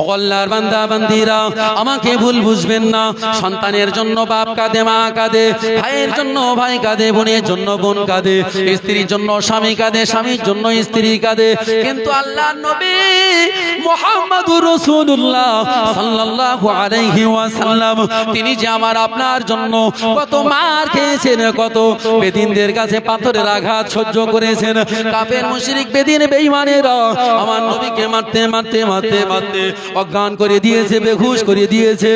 অগল্লার বান্দা, বান্দিরা, আমাকে ভুল বুঝবেন না। সন্তানের জন্য বাপ কাঁদে, মা কাঁদে, ভাইয়ের জন্য ভাই কাঁদে, বোনের জন্য বোন কাঁদে, স্ত্রীর জন্য স্বামী কাঁদে, স্বামীর জন্য স্ত্রী কাঁদে। কিন্তু আল্লাহ নবী মোহাম্মদুর রাসূলুল্লাহ সাল্লাল্লাহু আলাইহি ওয়াসাল্লাম, তিনি যে আমার আপনার জন্য কত মার খেয়েছেন, কত বেদিনদের কাছে পাথরের আঘাত সহ্য করেছেন। কাফের, মুশরিক, বেদিন, বেঈমানেরা আমার নবীকে মারতে মারতে মারতে মারতে অজ্ঞান করে দিয়েছে বেঘুষ করে দিয়েছে।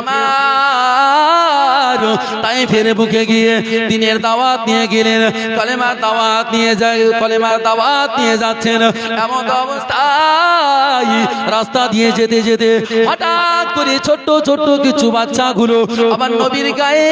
আমার। তাই ফেরে বুকে গিয়ে দিনের দাওয়াত নিয়ে গেলেন। কলেমার দাওয়াত নিয়ে যায়, কলেমার দাওয়াত নিয়ে যাচ্ছেন। এমন অবস্থায় রাস্তা দিয়ে যেতে যেতে হঠাৎ করে ছোট্ট ছোট্ট কিছু বাচ্চাগুলো আবার নবীর গায়ে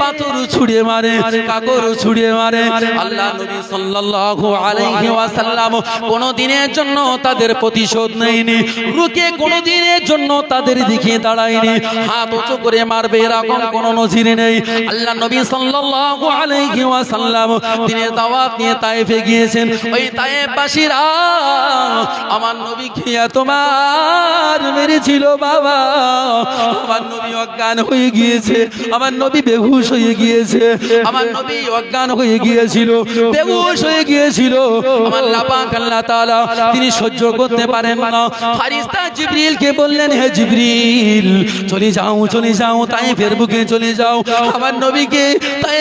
পাথর ছুড়ে মারে কাকর ছুড়ে মারে। আল্লাহ নবী সাল্লাল্লাহু আলাইহি ওয়াসাল্লাম কোন দিনের জন্য তাদের প্রতিশোধ নেয়নি। রুকে কোন দিনের জন্য তাদের দিকে দাঁড়ায়নি। হাত উঁচু করে মারবে, এরকম কোন নজির নেই। আল্লাহ নবী সাল্লাল্লাহু আলাইহি ওয়াসাল্লাম দিনের দাওয়াত নিয়ে তায়েফে গিয়েছেন। ওই তায়েফবাসীরা, আমার নবী নবীকে তোমার মেরেছিল বাবা? আমার নবী অজ্ঞান হয়ে গিয়েছে। আমার নবী বেহুশ হয়ে গিয়েছে। আমার নবী অজ্ঞান হয়ে গিয়েছিল। বেহুশ হয়ে গিয়েছিল। আমার লাপাক আল্লাহ তাআলা, তিনি সহ্য করতে পারেন না ফারিস্তা জিবরিলকে বললেন, হে জিবরিল, চলে যাও চলে যাও তাই বুকে চলে যাও। আমার নবীকে তাই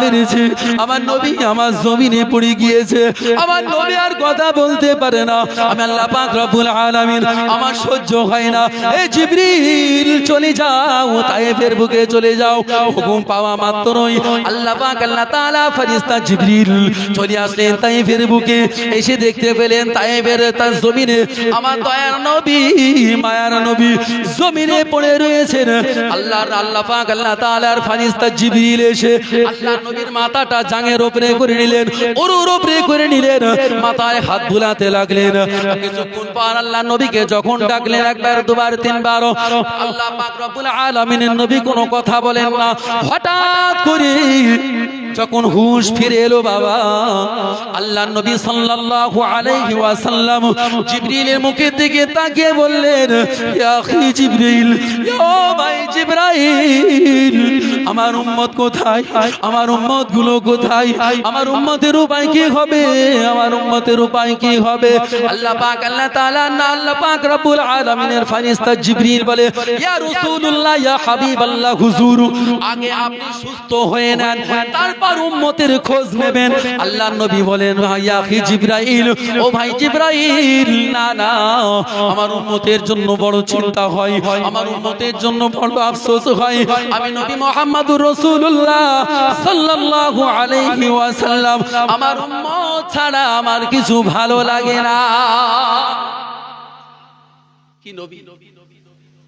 মেরেছে। আমার নবী আমার জমিনে পড়ে গিয়েছে। আমার নবী আর কথা বলতে পারে না। আমি আল্লাহ পাক রব্বুল আলামিন, আমার সহ্য হয় না। এ জিবরিল, চলে যাও তায়েফের বুকে চলে যাও। হুকুম পাওয়া মাত্রই আল্লাহ পাক, আল্লাহ তাআলা ফেরেশতা জিবরিল চলে আসলেন তায়েফের বুকে। এসে দেখতে পেলেন তায়েফের তার জমিনে। আমার দয়ার নবী, মায়ার নবী জমিনে পড়ে রয়েছেন। আল্লাহর আল্লাহ পাক, আল্লাহ তাআলার ফেরেশতা জিবরিল এসে আল্লাহ নবীর মাথাটা জাঙের উপরে করে নিলেন ওরুর উপরে করে নিলেন, মাথায় হাত বুলাতে লাগলেন। কিছুক্ষণ পর আল্লাহ নবীকে যখন ডাকলেন একবার, দুবার, তিনবার, আল্লাহ পাক রব্বুল আলামিনের নবী কোনো কথা বলেন না। হঠাৎ করে যখন হুশ ফিরে এলো বাবা আল্লাহ নবী সাল্লাল্লাহু আলাইহি ওয়াসাল্লাম জিবরিলের মুখের দিকে তাকিয়ে বললেন, ইয়া আখি জিবরিল ও ভাই জিবরাইল, আমার উম্মত কোথায়? আমার উম্মতগুলো কোথায়? আমার উম্মতের উপায় কি হবে? আমার উম্মতের উপায় কি হবে? আল্লাহ পাক, আল্লাহ তাআলা, না, আল্লাহ পাক রব্বুল আলামিনের ফেরেশতা জিবরিল বলে, ইয়া রাসূলুল্লাহ, ইয়া হাবিবাল্লাহ, হুজুর, আগে আপনি সুস্থ হয়ে নেন, তারপর উম্মতের খোঁজ নেবেন। আল্লাহ নবী বলেন, ভাই আখি জিবরাইল, ও ভাই জিবরাইল, না না, আমার উম্মতের জন্য বড় চিন্তা হয়, আমার উম্মতের জন্য বড় আফসোস হয়। আমি নবী মুহাম্মদুর রাসূলুল্লাহ সাল্লাল্লাহু আলাইহি ওয়াসাল্লাম, আমার উম্মত ছাড়া আমার কিছু ভালো লাগে না। কি নবী?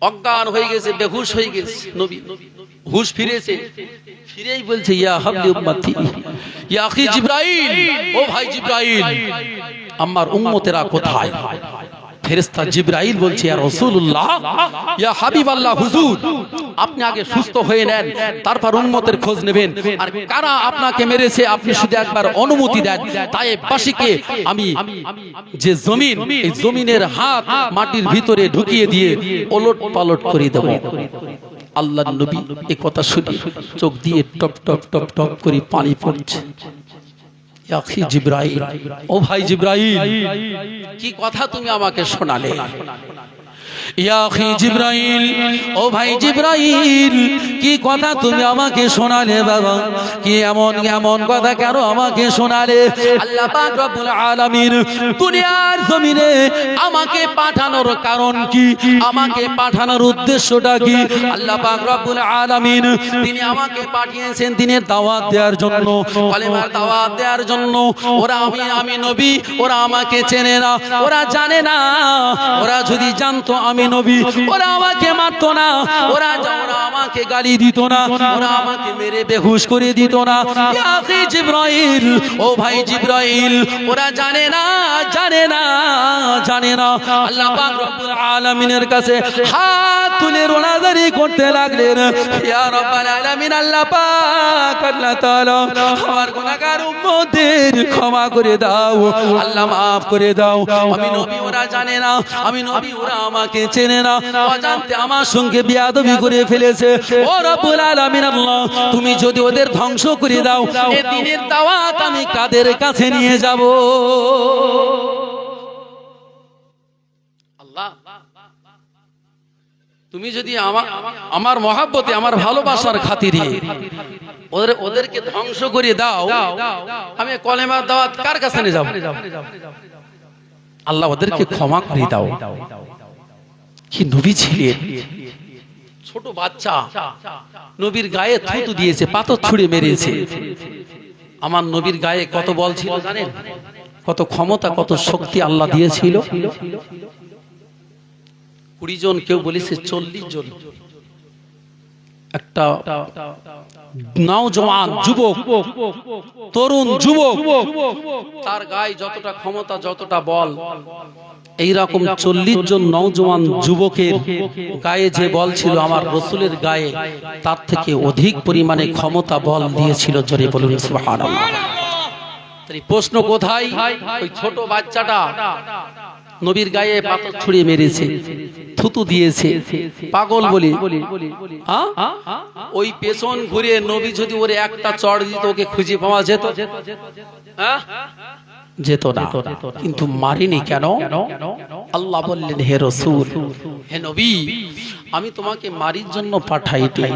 অজ্ঞান হয়ে গেছে, বেহুশ হয়ে গেছে, নবী। হুশ ফিরেছে। ফিরেই বলছে, ইয়া হাবলি উম্মতি, ইয়া আখি জিবরাইল, ও ভাই জিবরাইল, আমার উম্মতেরা কোথায়? ফেরেশতা জিবরাইল বলছে, ইয়া রাসূলুল্লাহ, ইয়া হাবিবাল্লাহ হুজুর, আপনি আগে সুস্থ হয়ে নেন, তারপর উম্মতের খোঁজ নেবেন। আর কারা আপনাকে মেরেছে, আপনি শুধু একবার অনুমতি দেন। তাই বাসীকে আমি যে জমিন, এই জমিনের হাত মাটির ভিতরে ঢুকিয়ে দিয়ে ওলট পালট করে দেব। আল্লাহ নবী এ কথা শুনে চোখ দিয়ে টপ টপ টপ টপ করে পানি পড়ছে। ইয়া আখি ও ভাই জিবরাইল কি কথা তুমি আমাকে শোনালে? আখি ও ভাই জিবরাইল, কি কথা তুমি আমাকে শোনালে বাবা? কি এমন এমন কথা কেন আমাকে শোনালে? দুনিয়ার জমিনে আমাকে পাঠানোর কারণ কি? আমাকে পাঠানোর উদ্দেশ্যটা কি? আল্লাহ পাক রব্বুল তিনি আমাকে পাঠিয়েছেন দিনের দাওয়াত দেওয়ার জন্য দাওয়াত দেওয়ার জন্য। ওরা আমি আমি নবী, ওরা আমাকে চেনে না, ওরা জানে না। ওরা যদি জানতো আমি নবী। ওরা আমাকে মারতো না। ওরা ওরা আমাকে গালি দিত না। ওরা আমাকে মেরে বেহুশ করে দিত না। আখি ও ভাই জিবরাইল, ওরা জানে না জানে না জানে না। আল্লাহ পাক রব্বুল আলামিনের কাছে হাত তুলে রোনাজারি করতে লাগলেন। ইয়া রব্বাল আলামিন, আল্লাহ পাক, আল্লাহ তাআলা আমার গুনাহগার উম্মতের ক্ষমা করে দাও। আল্লাহ maaf করে দাও। আমি নবী, ওরা জানে না। আমি নবী, ওরা আমাকে চেনে না। অজান্তে আমার সঙ্গে বিয়াদবি করে ফেলেছে। ও রব্বুল আলামিন আল্লাহ, তুমি যদি ওদের ধ্বংস করে দাও, এ দিনের দাওয়াত আমি কাদের কাছে নিয়ে যাব? আল্লাহ, তুমি যদি আমার মহাব্বতে, আমার ভালোবাসার খাতিরে ওদের, ওদেরকে ধ্বংস করে দাও, আমি কলেমার দাওয়াত কার কাছে নিয়ে যাব? আল্লাহ ওদেরকে ক্ষমা করে দাও। কি নবী ছিলেন? ছোট বাচ্চা, নবীর গায়ে থুতু দিয়েছে, পাথর ছুঁড়ে মেরেছে। আমার নবীর গায়ে কত বল ছিল জানেন? কত ক্ষমতা, কত শক্তি আল্লাহ দিয়েছিল? কুড়ি জন, কেউ বলেছে চল্লিশ জন। একটা নওজওয়ান যুবক, তরুণ, যুবক। তার গায়ে যতটা ক্ষমতা, যতটা বল, এইরকম চল্লিশ জন নওজওয়ান যুবকের গায়ে যে বল ছিল আমার রসুলের গায়ে, তার থেকে অধিক পরিমাণে ক্ষমতা বল দিয়েছিল জোরে বলুন প্রশ্ন কোথায়? ছোট বাচ্চাটা। নবীর গায়ে পাথর ছুঁড়ে মেরেছে, থুতু দিয়েছে, পাগল বলি? ওই পেছন ঘুরে নবী যদি ওরে একটা চড় দিত, ওকে খুঁজে পাওয়া যেত? যেত না। কিন্তু মারিনি কেন? আল্লাহ বললেন, হে রসুল, হে নবী, আমি তোমাকে মারির জন্য পাঠাইনি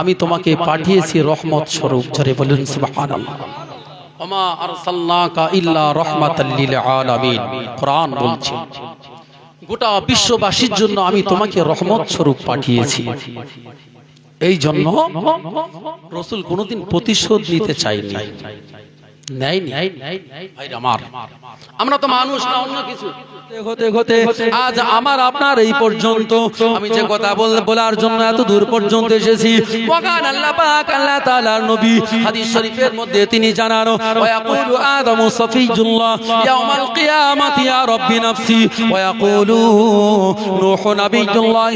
আমি তোমাকে পাঠিয়েছি রহমত স্বরূপ। ধরে বলুন, সুবহানাল্লাহ। ওমা আরসাল্লাকা ইল্লা রাহমাতাল লিল আলামিন। কোরআন বলছে, গোটা বিশ্ববাসীর জন্য আমি তোমাকে রহমত স্বরূপ পাঠিয়েছি। এই জন্য রসুল কোনোদিন প্রতিশোধ নিতে চাইনি। নেয়নি আমার। আমরা তো মানুষ না অন্য কিছু। হতে হতে আজ আমার আপনার এই পর্যন্ত। আমি যে কথা বলার জন্য এত দূর পর্যন্ত এসেছি। ওয়াকান আল্লাহ পাক আল্লাহ তাআলার নবী। হাদিস শরীফের মধ্যে তিনি জানানো ওয়া ইয়াকুলু আদমু সাফিজুল্লাহ ইয়াউমাল কিয়ামাতি ইয়া রাব্বি নাফসি ওয়া ইয়াকুলু নূহু নাবিয়ুল্লাহ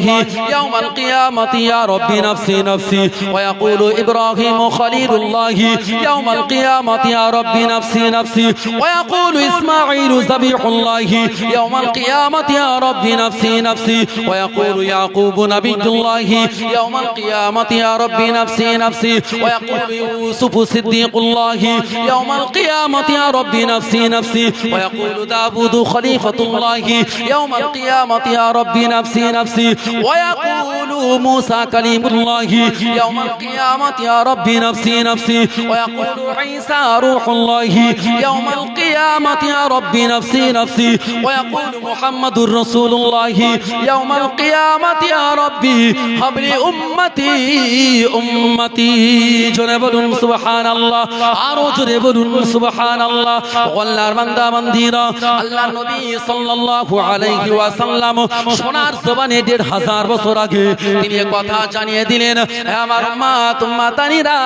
ইয়াউমাল কিয়ামাতি ইয়া রাব্বি নাফসি নাফসি ওয়া ইয়াকুলু ইব্রাহিমু খলিলুল্লাহ ইয়াউমাল কিয়ামাতি ইয়া رب نفسي نفسي. ويقول إسماعيل ذبيح الله يوم القيامة يا رب نفسي نفسي. ويقول يعقوب نبي الله يوم القيامة يا رب نفسي نفسي. ويقول يوسف صديق الله يوم القيامة يا رب نفسي نفسي. ويقول داود خليفة الله يوم القيامة يا رب نفسي نفسي. ويقول موسى كليم الله يوم القيامة يا رب نفسي نفسي. ويقول عيسى روح الله يوم القيامة يا رب نفسي نفسي ويقول محمد رسول الله يوم القيامة يا ربي هب لي أمتي أمتي জোরে বলুন সুবহান আল্লাহ আরো জোরে বলুন সুবহান আল্লাহ আল্লাহর বান্দা বান্দিরা আল্লাহ নবী সাল্লাল্লাহু আলাইহি ওয়াসাল্লাম সোনার জবানে দেড় হাজার বছর আগে তিনি এ কথা জানিয়ে দিলেন হে আমার উম্মাত উম্মাতানিরা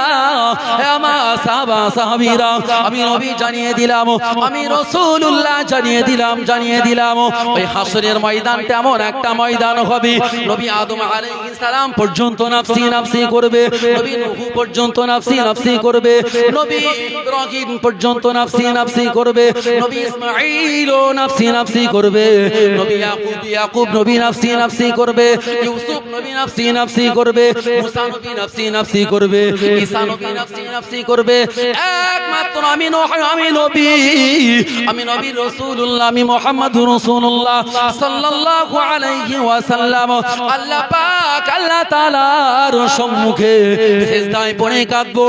হে আমার সাহাবা সাহাবীরা আমি নবী জানিয়ে দিলাম। আমি রাসূলুল্লাহ জানিয়ে দিলাম জানিয়ে দিলাম। ওই হাসরের ময়দানটা এমন একটা ময়দান হবে। নবী আদম আলাইহিস পর্যন্ত নাফসি নাফসি করবে। নবী নূহ পর্যন্ত নাফসি নাফসি করবে। নবী ইব্রাহিম পর্যন্ত নাফসি নাফসি করবে। নবী ইসমাঈলও নাফসি নাফসি করবে। নবী ইয়াকুব ইয়াকুব নবী নাফসি নাফসি করবে। ইউসুফ নবী নাফসি নাফসি করবে। মুসা নবী নাফসি নাফসি করবে। ঈসা নবী নাফসি নাফসি করবে। একমাত্র আমি নহ আমি নবী আমি নবী রাসূলুল্লাহ, আমি মুহাম্মদুর রাসূলুল্লাহ সাল্লাল্লাহু আল্লাহ পাক, আল্লাহ তাআলার সম্মুখে সিজদায় পড়ে কাঁদবো।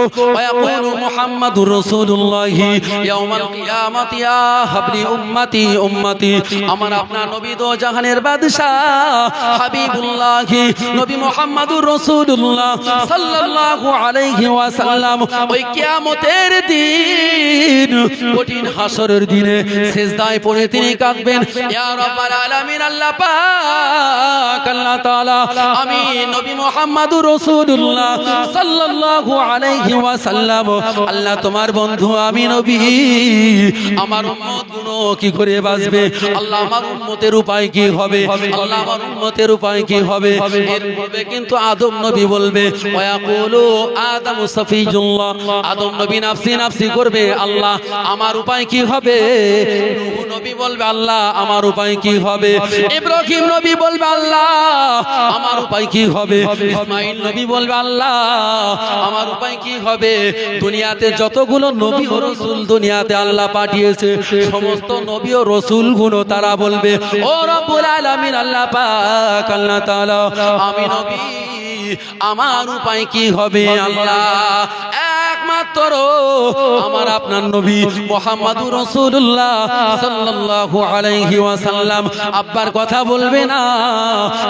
উম্মতি আমার আপনার নবী দো জাহানের বাদশা হাবিবুল্লাহ, নবী মুহাম্মাদুর রাসূলুল্লাহ সাল্লাল্লাহু আলাইহি ওয়াসাল্লাম। ওই কিয়ামতের দিন কঠিন হাসরের দিনে পড়ে তিনি কাঁদবেন। আমি নবী সাল্লাল্লাহু আলাইহি আল্লাহ তোমার বন্ধু, আমি নবী। আমার উম্মত কি করে বাঁচবে? আল্লাহ আমার উম্মতের উপায় কি হবে? আল্লাহ আমার উম্মতের উপায় কি হবে? কিন্তু আদম নবী বলবে ওয়াকুলু আদম সফিজুল্লাহ। আদম নবী নাফসি নাফসি আল্লাহ, আমার উপায় কি হবে? নবী বলবে, আল্লাহ, আমার উপায় কি হবে? ইব্রাহিম নবী বলবে, আল্লাহ, আমার উপায় কি হবে? ইসমাইল নবী বলবে, আল্লাহ, আমার উপায় কি হবে? দুনিয়াতে যতগুলো নবী ও রসুল দুনিয়াতে আল্লাহ পাঠিয়েছে, সমস্ত নবী ও রসুলগুলো তারা বলবে, ও রব্বুল আলামিন, আল্লাহ পাক, আল্লাহ তাআলা, আমি নবী, আমার উপায় কি হবে? আল্লাহ একমাত্র আমার আপনার নবী মোহাম্মদুর রাসূলুল্লাহ সাল্লাল্লাহু আলাইহি ওয়াসাল্লাম আব্বার কথা বলবে না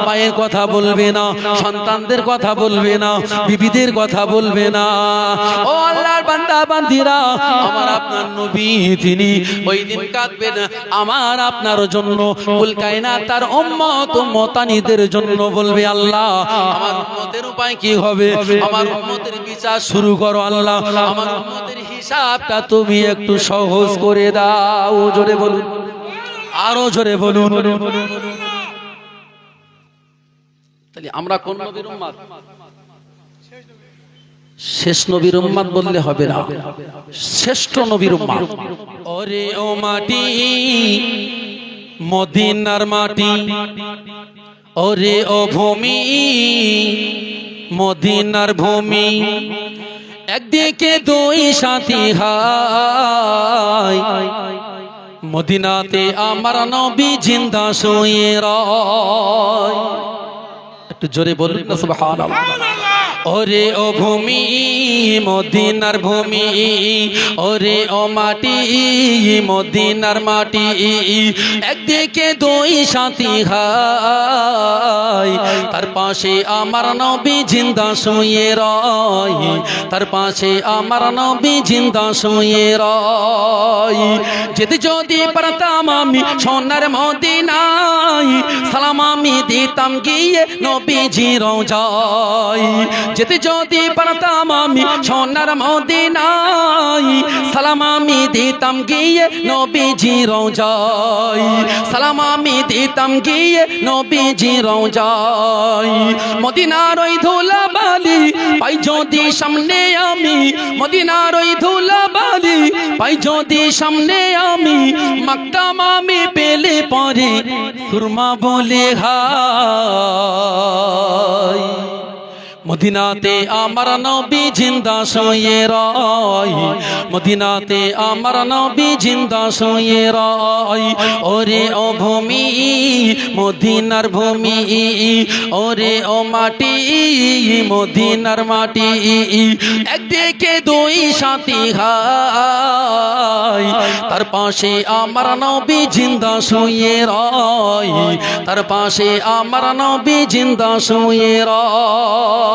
মায়ের কথা বলবে না সন্তানদের কথা বলবে না বিবিদের কথা বলবে না। ও আল্লাহর বান্দা বান্দিরা আমার আপনার নবী তিনি ওই দিন কাঁদবেন আমার আপনার জন্য। কুল কায়নাত তার উম্মত উম্মতানিদের জন্য বলবে আল্লাহ আমার উম্মতের উপায় কি হবে। আমার উম্মতের বিচার শুরু করো আল্লাহ। হিসাবটা তুমি একটু সহজ করে দাও, জোরে বলুন। আরও জোরে বলুন। তাহলে আমরা কোন নবীর উম্মত শেষ নবীর উম্মত বললে হবে না। শ্রেষ্ঠ নবীর উম্মত ওরে ও মাটি, মদিনার মাটি। ওরে ও ভূমি, মদিনার ভূমি। একদিকে দুই সাথী হাই মদিনাতে আমার নবী জিন্দা শুয়ে রয়। একটু জোরে বলুন সুবহানাল্লাহ। ওরে ও ভূমি, মদিনার ভূমি, ওরে ও মাটি, মদিনার মাটি, একদিকে দুই সাথী হাই তার পাশে আমার নবী জিন্দা শুয়ে রয়, তার পাশে আমার নবী জিন্দা শুয়ে রয়। যেতে যদি পারতাম আমি সোনার মদিনায়, সালাম আমি দিতাম গিয়ে নবীজি রোজায়। যেতে যদি পারতাম আমি সোনার মদিনায়, সালাম আমি দিতাম গিয়ে নবীজি রোজায় সালাম আমি দিতাম গিয়ে নবীজি রোজায় মদিনার ওই ধুলা বালি পাই যদি সামনে আমি, মদিনার ওই ধুলা বালি পাই যদি সামনে আমি মাকতাম আমি পেলে পরে সুরমা বলে হাই মদিনাতে আমার নবী জিন্দা শুয়ে রয়। মদিনাতে আমার নবী জিন্দা শুয়ে রয়। ওরে ও ভূমি, মদিনার ভূমি, ওরে ও মাটি, মদিনার মাটি। একদিকে দুই সাথী হাই তার পাশে আমার নবী জিন্দা শুয়ে রয়। তার পাশে আমার নবী জিন্দা শুয়ে রয়।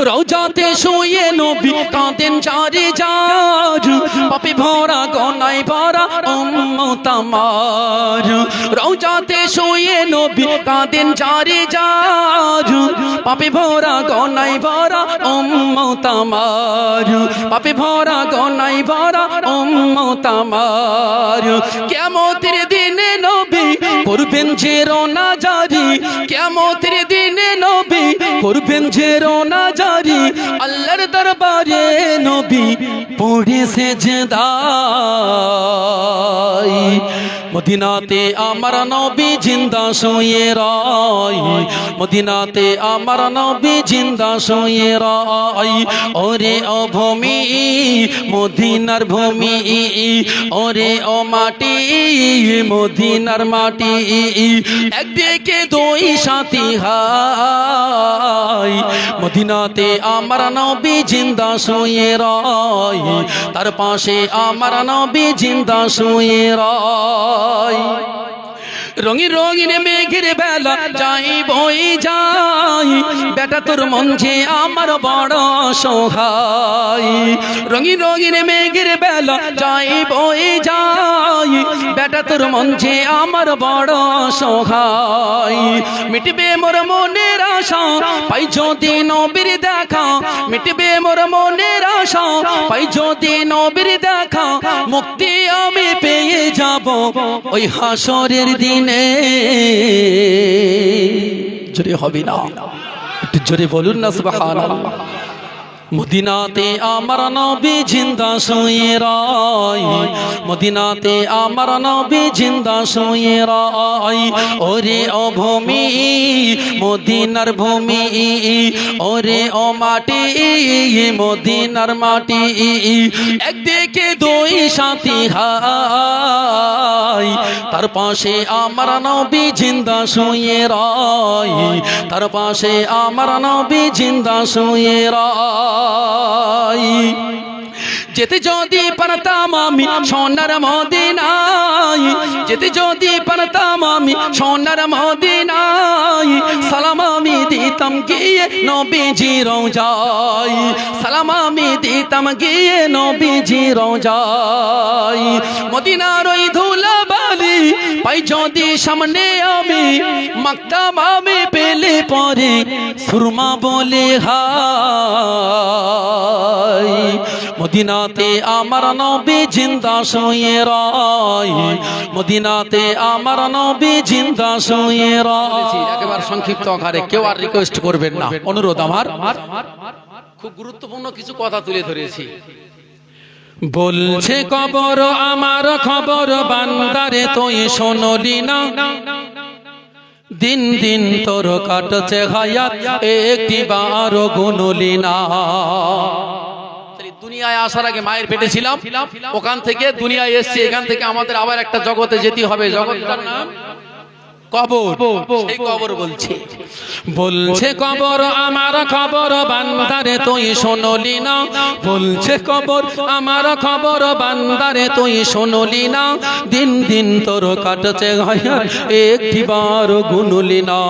রোজাতে শুয়ে নবী কাঁদেন চারে যার পাপে ভরা গনাই ভরা উম্মত রোজাতে শুয়ে নবী কাঁদেন চারে যার পাপে ভরা গনাই ভরা উম্মত আমার। পাপে ভরা গনাই ভরা উম্মত আমার। দিনে নবী করবেন যে রোনা জারি। কেমতের দিনে নবী করবেন যে রোনা জারি আল্লাহর দরবারে নবী পড়েছে যে দাই মদিনাতে আমার নবী জিন্দা শুয়ে রয়। মদিনাতে আমার নবী জিন্দা শুয়ে রয়। ওরে ও ভূমি, মদিনার ভূমি, ওরে ও মাটি, মদিনার মাটি। একদিকে দুই সাথী হাই মদিনাতে আমার নবী জিন্দা শুয়ে রয়। তার পাশে আমার নবী জিন্দা শুয়ে রয় রঙিন রঙিন মেঘের বেলা যাই বই যাই। বেটা তোর মন যে আমার বড় সহায়। রঙিন রঙিন মেঘের বেলা যাই বয়ে যাই। বেটা তোর মন যে আমার বড় সহায়। মিটবে মোর মনের আশা, পাই যদি নবীর দেখা। মিটবে মোর মনের আশা, পাই যদি নবীর দেখা। মুক্তি আমি পেয়ে যাব ওই হাসরের দিনে জোরে হবে না। একটু জোরে বলুন না সুবহানাল্লাহ। মদিনাতে আমার নবী জিন্দা শুয়ে রায়। মদিনাতে আমার নবী জিন্দা শুয়ে রায়। ওরে ও ভূমি, মদিনার ভূমি, ওরে ও মাটি, মদিনার মাটি। একদিকে দুই সাথী হাই তার পাশে আমার নবী জিন্দা শুয়ে রায়। তার পাশে আমার নবী জিন্দা শুয়ে রায়। যেতে যদি পারতাম আমি সোনার মদিনাই যেতে যদি পারতাম আমি সোনার মদিনাই সালাম আমি দিতাম গিয়ে নবীজি রোজাই সালাম আমি দিতাম গিয়ে নবীজি রোজাই মদিনার ওই ধুলা পাই যদি সামনে আমি মাক্তাম আমি পেলে পরে সুরমা বলে হাই মদিনাতে আমার নবী জিন্দা শুয়ে রায়। মদিনাতে আমার নবী জিন্দা শুয়ে রায়। একেবারে সংক্ষিপ্ত আকারে কেউ আর রিকোয়েস্ট করবেন না। অনুরোধ আমার। খুব গুরুত্বপূর্ণ কিছু কথা তুলে ধরেছি। বলছে কবর আমার খবর বান্দারে তুই শোনলি না। দিন দিন তোর কাটছে হায়াত একটি বার গুনলি না। দুনিয়ায় আসার আগে মায়ের পেটে ছিলাম ওখান থেকে দুনিয়ায় এসছি এখান থেকে আমাদের আবার একটা জগতে যেতে হবে। জগৎটার নাম কবর সেই কবর বলছে। বলছে। কবর আমার খবর বান্দারে তুই শোনলি না। বলছে কবর আমার খবর বান্দারে তুই শোনলি না। দিন দিন তোর কাটছে হায়াত একটি বার গুনলি না।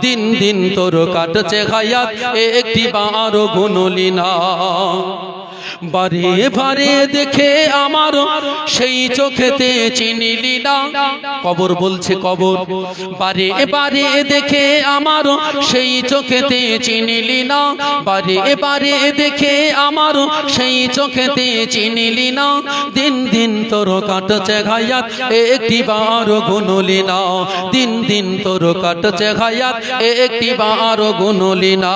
দিন দিন তোর কাটছে হায়াত একটি বার গুনলি না। বারে বারে দেখে আমার সেই চোখেতে চিনিলি না কবর বলছে কবর। বারে বারে দেখে আমার সেই চোখেতে চিনিলি না বারে বারে দেখে আমার সেই চোখেতে চিনিলি না দিন দিন তোর কাটছে ঘায়াত, একটি বার গুনলি না দিন দিন তোর কাটছে ঘায়াত, একটি বার গুনলি না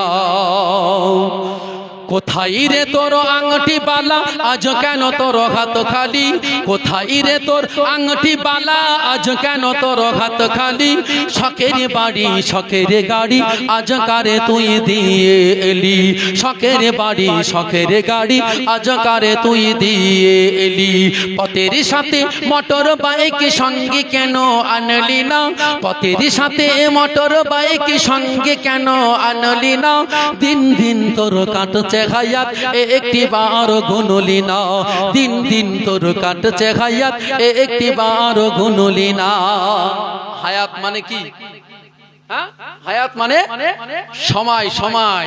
কোথায় রে তোর আংটি বালা? আজ কেন তোর হাত খালি? কোথায় রে তোর আংটি বালা? আজ কেন তোর হাত খালি? শখের বাড়ি, শখের গাড়ি, আজ কারে তুই দিয়ে এলি? শখের বাড়ি, শখের গাড়ি, আজ কারে তুই দিয়ে এলি? পথের সাথে মোটর বাইক সঙ্গে কেন আনলি না? পথের সাথে মোটর বাইক সঙ্গে কেন আনলি না? দিন দিন তোর কাটছে হায়াত একটি বার গুনলি না। দিন দিন তোর কাটছে হায়াত একটি বার গুনলি না। হায়াত মানে কি? হ্যাঁ? হায়াত মানে? সময় সময়।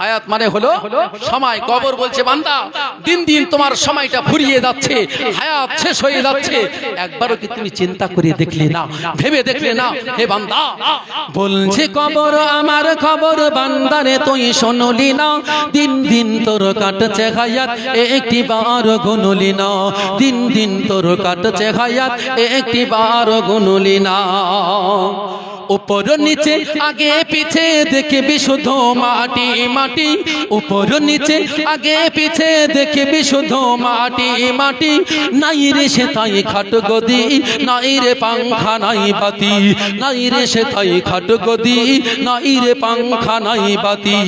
হায়াত মানে হলো সময়, কবর বলছে, বান্দা, দিন দিন তোমার সময়টা ফুরিয়ে যাচ্ছে, হায়াত শেষ হয়ে যাচ্ছে। একবারও কি তুমি চিন্তা করে দেখলে না, ভেবে দেখলে না? হে বান্দা, বলছে, কবর আমার খবর বান্দারে তুই শোনলি না? দিন দিন তোর কাটছে হায়াত একটি বার গুনলি না। দিন দিন তোর কাটছে হায়াত একটি বার গুনলি না। উপর নিচে, আগে পিছে দেখবি শুধু মাটি মাটি। উপর নিচে, আগে পিছে দেখবি শুধু মাটি মাটি। নাই রে সে তাই খাট গদি, নাই রে পাংখা নাই বাতি। নাই রে সে তাই খাট গদি, নাই রে পাংখা নাই বাতি।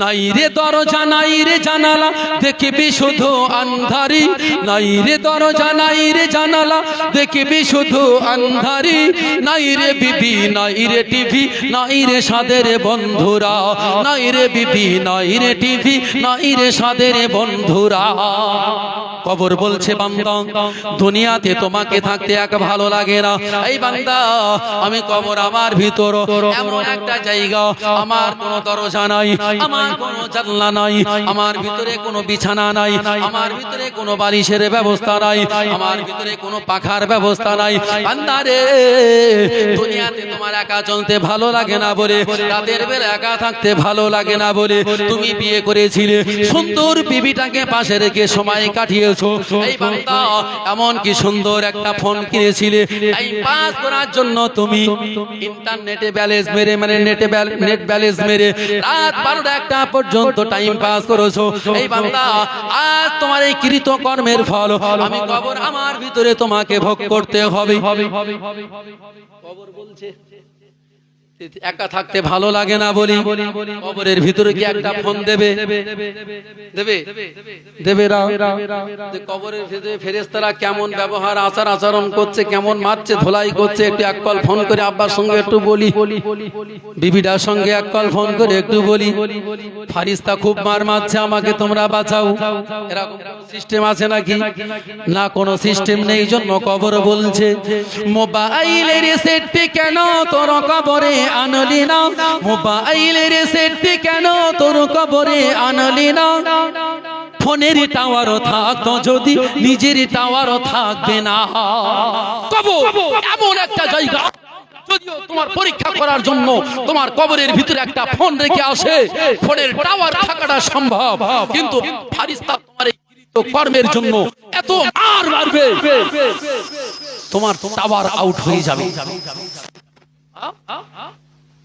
নাই রে দরজা, নাই রে জানালা দেখবি শুধু আন্ধারি। নাই রে দরজা, নাই রে জানালা দেখবি শুধু আন্ধারি। নাই রে বিবি বিবি নাই রে টিভি, নাই রে সাদের বন্ধুরা। নাই রে বিবি, নাই রে টিভি, নাই রে সাদের বন্ধুরা। কবর বলছে, বান্দা, দুনিয়াতে তোমাকে থাকতে এক ভালো লাগে না। এই বান্দা, আমি কবর আমার ভিতর, এমন একটা জায়গা, আমার কোনো দরজা নাই, আমার কোনো জানলা নাই, আমার ভিতরে কোনো বিছানা নাই, আমার ভিতরে কোনো বালিশের ব্যবস্থা নাই, আমার ভিতরে কোনো পাখার ব্যবস্থা নাই। বান্দারে দুনিয়াতে তোমার একা চলতে ভালো লাগে না বলে, রাতের বেলা একা থাকতে ভালো লাগে না বলে তুমি বিয়ে করেছিলে, সুন্দর বিবিটাকে পাশে রেখে সময় কাটিয়েছো। এই এমন কি সুন্দর একটা ফোন কিনেছিলে। পাস করার জন্য তুমি ইন্টারনেটে ব্যালেন্স মেরে মানে নেটে নেট ব্যালেন্স মেরে রাত বারোটা একটা পর্যন্ত টাইম পাস করেছ। এই বান্দা, আজ তোমার এই কৃত কর্মের ফল, আমি কবর আমার ভিতরে তোমাকে ভোগ করতে হবে। কবর বলছে। একা থাকতে ভালো লাগে না বলি। কবরের ভিতরে কি একটা ফোন দেবে? দেবে? দেবে কবরের ভিতরে ফেরেস্তারা কেমন ব্যবহার, আচার আচরণ করছে, কেমন মারছে, ধোলাই করছে, একটু এক কল ফোন করে আব্বার সঙ্গে একটু বলি। বিবিটার সঙ্গে এক কল ফোন করে একটু বলি। ফারিস্তা খুব মার মারছে, আমাকে তোমরা বাঁচাও। এরকম সিস্টেম আছে নাকি? না, কোনো সিস্টেম নেই জন্য কবর বলছে। মোবাইলের সেটটি কেন তোর কবরে আনলি না। মোবাইলের সেটটি কেন তোর কবরে আনলি না? ফোনের টাওয়ারও থাকতো যদি, নিজের টাওয়ারও থাকবে না। এমন একটা জায়গা তোমার পরীক্ষা করার জন্য তোমার কবরের ভিতরে একটা ফোন রেখে আসে। ফোনের টাওয়ার থাকাটা সম্ভব, কিন্তু ফারিস্তা তোমার কর্মের জন্য এত মার মারবে। তোমার টাওয়ার আউট হয়ে যাবে।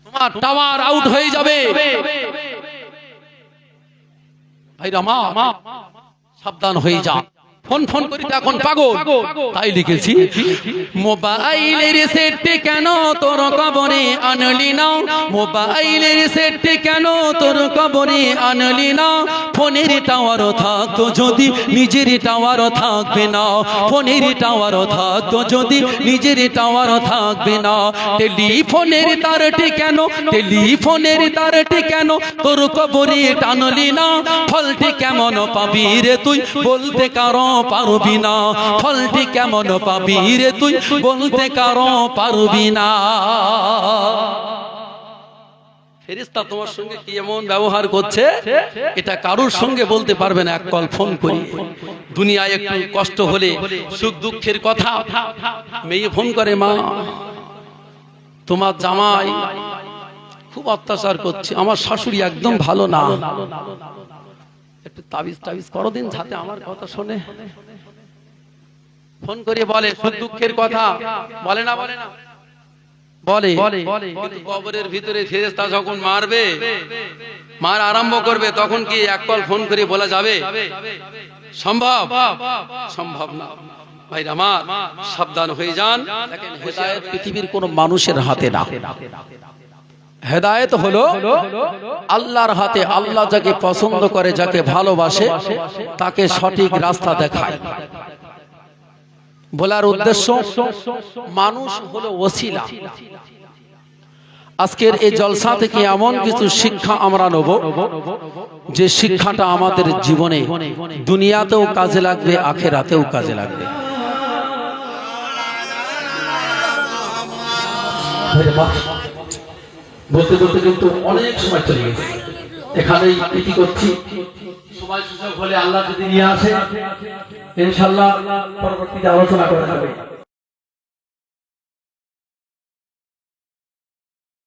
তোমার টাওয়ার আউট হয়ে যাবে। ভাইরা মা সাবধান হয়ে যা ফোন ফোন করি এখন পাগল। তাই লিখেছি, মোবাইলের সেটটি কেন তোর কবরে আনলি না? মোবাইলের সেটটি কেন তোর কবরে আনলি না? ফোনের টাওয়ারও থাকতো যদি নিজের টাওয়ারও থাকবে না। ফোনের টাওয়ারও থাকতো যদি নিজের টাওয়ারও থাকবে না। টেলিফোনের তারটি কেন, টেলিফোনের তারটি কেন তোর কবরে টানলি না? ফলটি কেমন পাবি রে তুই বলতে কারও পারবি না। ফলটি কেমন পাবি রে তুই? বলতে কারও পারবি না। ফেরেস্তা তোমার সঙ্গে কি এমন ব্যবহার করছে? এটা কারোর সঙ্গে বলতে পারবে না, এক কল ফোন করি। দুনিয়ায় একটু কষ্ট হলে সুখ দুঃখের কথা মেয়ে ফোন করে, মা, তোমার জামাই খুব অত্যাচার করছে, আমার শাশুড়ি একদম ভালো না। একটু তাবিজ টাবিজ করো দিন যাতে আমার কথা শোনে। ফোন করে বলে সুখ দুঃখের কথা। বলে না বলে না। বলে কিন্তু কবরের ভিতরে ফেরেস্তা যখন মারবে মার আরম্ভ করবে তখন কি এক কল ফোন করে বলা যাবে? সম্ভব? সম্ভব না। ভাই আমার সাবধান হয়ে যান। হেদায়েত পৃথিবীর কোন মানুষের হাতে না। হেদায়েত হলো আল্লাহর হাতে আল্লাহ যাকে পছন্দ করে, যাকে ভালোবাসে, তাকে সঠিক রাস্তা দেখায়। বলার উদ্দেশ্য, মানুষ হলো ওসিলা। আজকের এই জলসা থেকে এমন কিছু শিক্ষা আমরা নেব, যে শিক্ষাটা আমাদের জীবনে দুনিয়াতেও কাজে লাগবে, আখেরাতেও কাজে লাগবে। বলতে বলতে কিন্তু অনেক সময় চলে গেছে। এখানেই কি করছি? সময় সুযোগ হলে আল্লাহ যদি নিয়ে আসে ইনশাল্লাহ পরবর্তীতে আলোচনা করা যাবে।